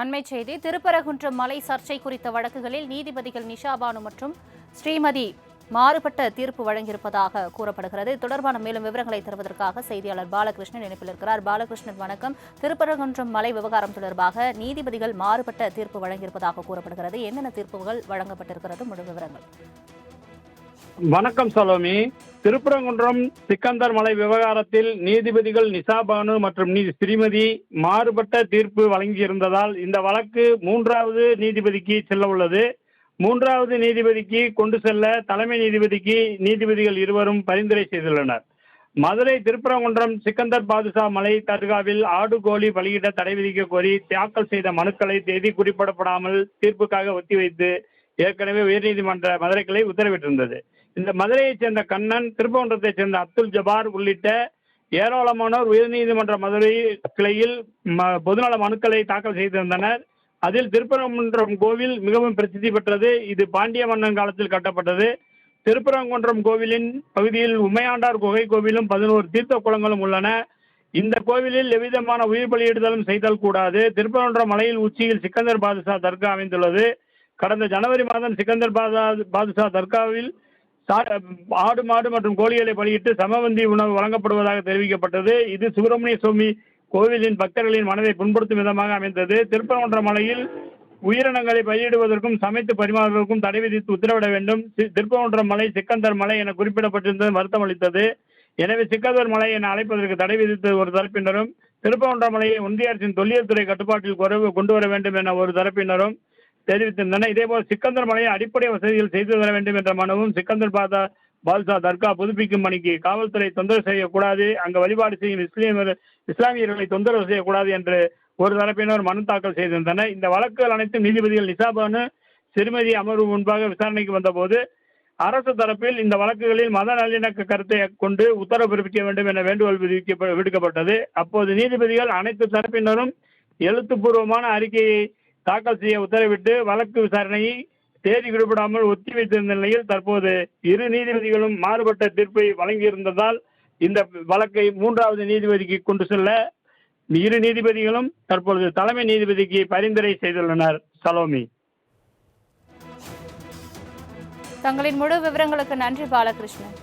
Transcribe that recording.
அண்மை செய்தி திருப்பரங்குன்றம் மலை சர்ச்சை குறித்த வழக்குகளில் நீதிபதிகள் நிஷாபானு மற்றும் ஸ்ரீமதி மாறுபட்ட தீர்ப்பு வழங்கியிருப்பதாக கூறப்படுகிறது. தொடர்பான மேலும் விவரங்களை தருவதற்காக செய்தியாளர் பாலகிருஷ்ணன் இணைப்பில் இருக்கிறார். பாலகிருஷ்ணன் வணக்கம். திருப்பரங்குன்றம் மலை விவகாரம் தொடர்பாக நீதிபதிகள் மாறுபட்ட தீர்ப்பு வழங்கியிருப்பதாக கூறப்படுகிறது. என்னென்ன தீர்ப்புகள் வழங்கப்பட்டிருக்கிறது? முழு விவரங்கள். வணக்கம் சலோமி. திருப்பரங்குன்றம் சிக்கந்தர் மலை விவகாரத்தில் நீதிபதிகள் நிசா பானு மற்றும் நீதி ஸ்ரீமதி மாறுபட்ட தீர்ப்பு வழங்கியிருந்ததால் இந்த வழக்கு மூன்றாவது நீதிபதிக்கு செல்ல உள்ளது. மூன்றாவது நீதிபதிக்கு கொண்டு செல்ல தலைமை நீதிபதிக்கு நீதிபதிகள் இருவரும் பரிந்துரை செய்துள்ளனர். மதுரை திருப்பரங்குன்றம் சிக்கந்தர் பாதுஷா மலை தர்காவில் ஆடு கோழி பலியிட தடை விதிக்க கோரி தாக்கல் செய்த மனுக்களை தேதி குறிப்பிடப்படாமல் தீர்ப்புக்காக ஒத்திவைத்து ஏற்கனவே உயர்நீதிமன்ற மதுரை கிளை உத்தரவிட்டிருந்தது. இந்த மதுரையைச் சேர்ந்த கண்ணன் திருப்பவன்றத்தைச் சேர்ந்த அப்துல் ஜபார் உள்ளிட்ட ஏராளமானோர் உயர்நீதிமன்ற மதுரை கிளையில் ம- பொதுநல மனுக்களை தாக்கல் செய்திருந்தனர். அதில் திருப்பரங்குன்றம் கோவில் மிகவும் பிரசித்தி பெற்றது. இது பாண்டிய மன்னன் காலத்தில் கட்டப்பட்டது. திருப்பரங்குன்றம் கோவிலின் பகுதியில் உமையாண்டார் குகை கோவிலும் பதினோரு தீர்த்த குளங்களும் உள்ளன. இந்த கோவிலில் எவ்விதமான உயிர் பலியிடுதலும் செய்தல் கூடாது. திருப்பரங்குன்றம் மலையில் உச்சியில் சிக்கந்தர் பாதுஷா தர்கா அமைந்துள்ளது. கடந்த ஜனவரி மாதம் சிக்கந்தர் பாதா பாதுஷா தர்காவில் ஆடு மாடு மற்றும் கோழிகளை பலியிட்டு சமவந்தி உணவு வழங்கப்படுவதாக தெரிவிக்கப்பட்டது. இது சுப்பிரமணிய சுவாமி கோவிலின் பக்தர்களின் மனதை புண்படுத்தும் விதமாக அமைந்தது. திருப்பரங்குன்ற மலையில் உயிரினங்களை பயிரிடுவதற்கும் சமைத்து பரிமாறுவதற்கும் தடை விதித்து உத்தரவிட வேண்டும். சி- மலை சிக்கந்தர் மலை என குறிப்பிடப்பட்டிருந்தது வருத்தம் அளித்தது. எனவே சிக்கந்தர் மலை என அழைப்பதற்கு தடை விதித்து ஒரு தரப்பினரும் திருப்பரங்குன்றம் மலையை ஒன்றிய அரசின் தொல்லியல் துறை கட்டுப்பாட்டில் குறைவு கொண்டு வர வேண்டும் என ஒரு தரப்பினரும் தெரிவித்திருந்தனர் இதேபோல் சிக்கந்தர் மலையை அடிப்படை வசதிகள் செய்து தர வேண்டும் என்ற மனுவும் சிக்கந்தர் பாதா பால்சா தர்கா புதுப்பிக்கும் பணிக்கு காவல்துறை தொந்தரவு செய்யக்கூடாது. அங்கு வழிபாடு செய்யும் இஸ்லாமியர் இஸ்லாமியர்களை தொந்தரவு செய்யக்கூடாது என்று ஒரு தரப்பினர் மனு தாக்கல் செய்திருந்தனர் இந்த வழக்குகள் அனைத்தும் நீதிபதிகள் நிசாபானு சிறுமதி அமர்வு முன்பாக விசாரணைக்கு வந்தபோது அரசு தரப்பில் இந்த வழக்குகளில் மத நல்லிணக்க கருத்தை கொண்டு உத்தரவு பிறப்பிக்க வேண்டும் என வேண்டுகோள் விதிக்க விடுக்கப்பட்டது. அப்போது நீதிபதிகள் அனைத்து தரப்பினரும் எழுத்துப்பூர்வமான அறிக்கையை தாக்கல் செய்ய உத்தரவிட்டு வழக்கு விசாரணையை தேதி குறிப்பிடாமல் ஒத்திவைத்திருந்த நிலையில் தற்போது இரு நீதிபதிகளும் மாறுபட்ட தீர்ப்பை வழங்கியிருந்ததால் இந்த வழக்கை மூன்றாவது நீதிபதிக்கு கொண்டு செல்ல இரு நீதிபதிகளும் தற்பொழுது தலைமை நீதிபதிக்கு பரிந்துரை செய்துள்ளனர். சலோமி. தங்களின் முழு விவரங்களுக்கு நன்றி பாலகிருஷ்ணன்.